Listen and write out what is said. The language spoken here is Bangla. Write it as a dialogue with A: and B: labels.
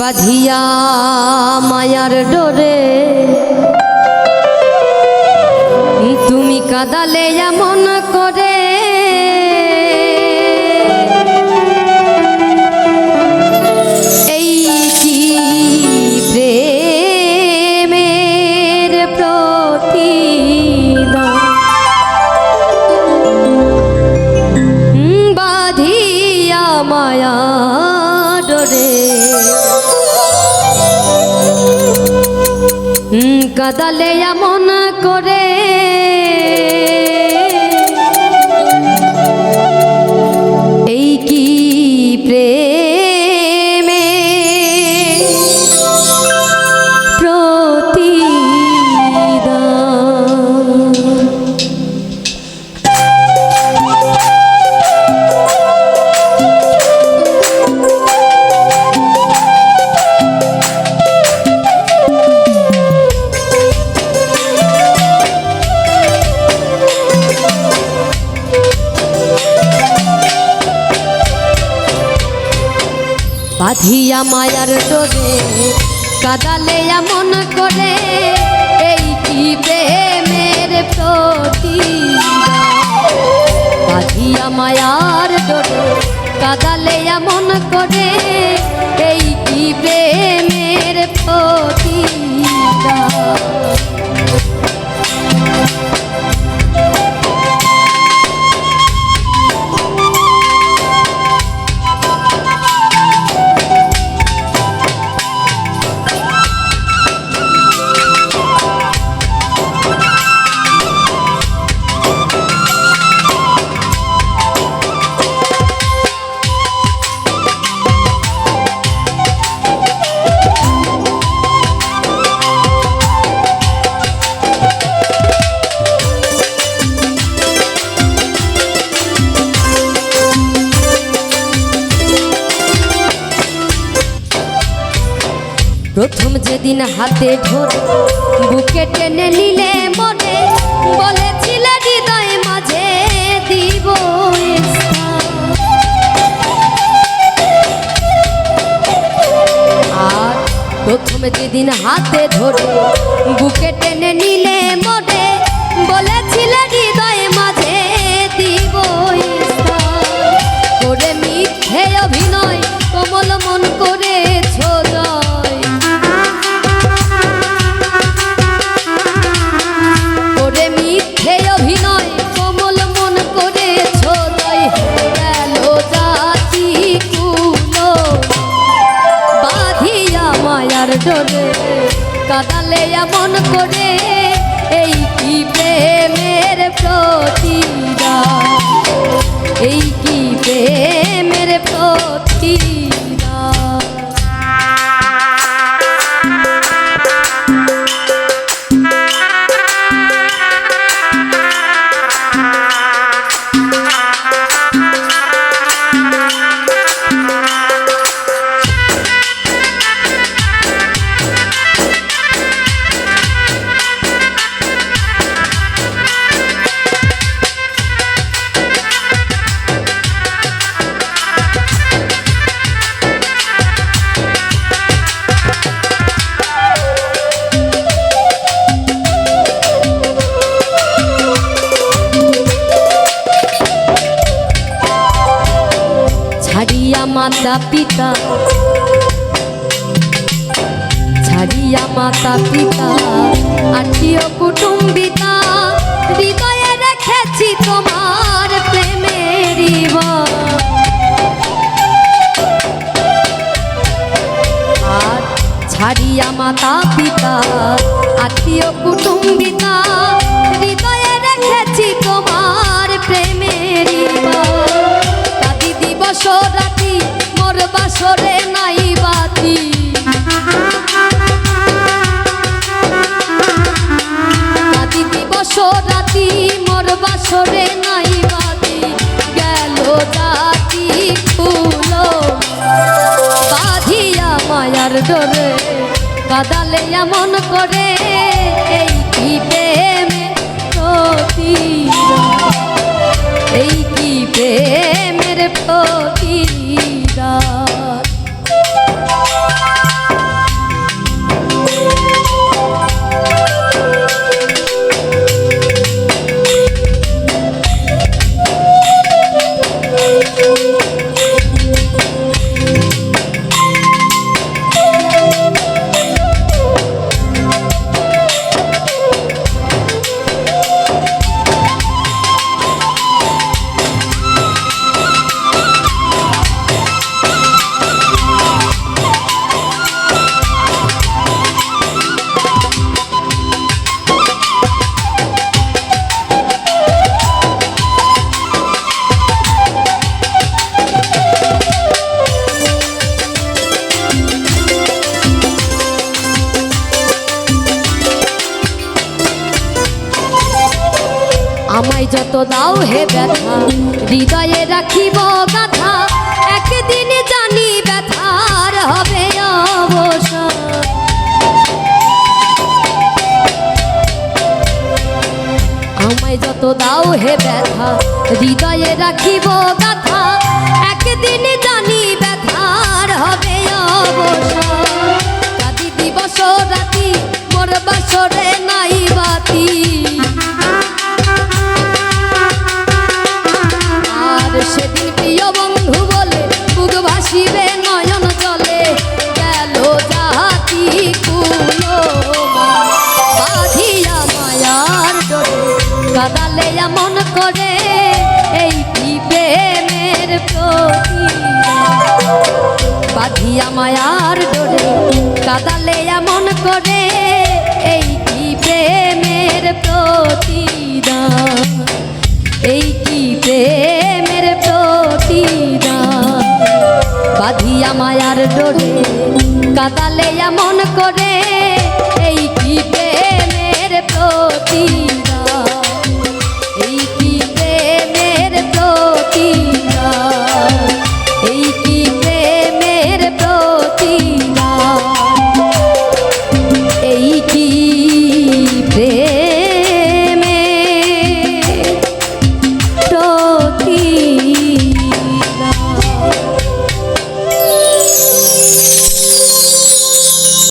A: বাঁধিয়া মায়ার ডোরে। তুমি কাদালে এমন কাদালে এমন বাঁধিয়া মায়ার ডোরে কাদালে এমন করে, এই কি প্রেমের প্রতি বাঁধিয়া মায়ার ডোরে কাদালে এমন করে যেদিন হাতে ধরে বুকে টেনে নিলে মনে, বলেছিলে হৃদয় মাঝে দিব আর প্রথম যেদিন হাতে ধরে বুকে টেনে নিলে মনে, বলেছিলে হৃদয় মাঝে মায়ার জোরে কাদালে এমন করে এই কি প্রেমের প্রতিদান? এই কি প্রেমের প্রতিদান? মাতা পিতা। ছাড়িয়া মাতা পিতা, আত্মীয় কুটুম্বিতা, হৃদয়ে রেখেছি তোমার প্রেমের আর ছাড়িয়া মাতা পিতা, আত্মীয় কুটুম্বিতা মায়ার কাদালে এমন করে এই কি প্রেমে প্রতিদান? এই কি প্রেমের প্রতিদান? যত দাও হে ব্যথা, হৃদয়ে রাখিব গাথা, একদিন জানি ব্যথার হবে অবসর। আমায় যত দাও হে ব্যথা, হৃদয়ে রাখিব গাথা, একদিন জানি ব্যথার হবে অবসর। কাদি দিবস, রাতি মোর বাসরে নাই বাতি। কাদালে এমন করে, এই কি প্রেমের প্রতিদান? বাঁধিয়া মায়ার ডোরে কাদালে এমন করে, এই কি প্রেমের প্রতিদান? এই কি প্রেমের প্রতিদান? বাঁধিয়া মায়ার ডোরে কাদালে এমন করে কি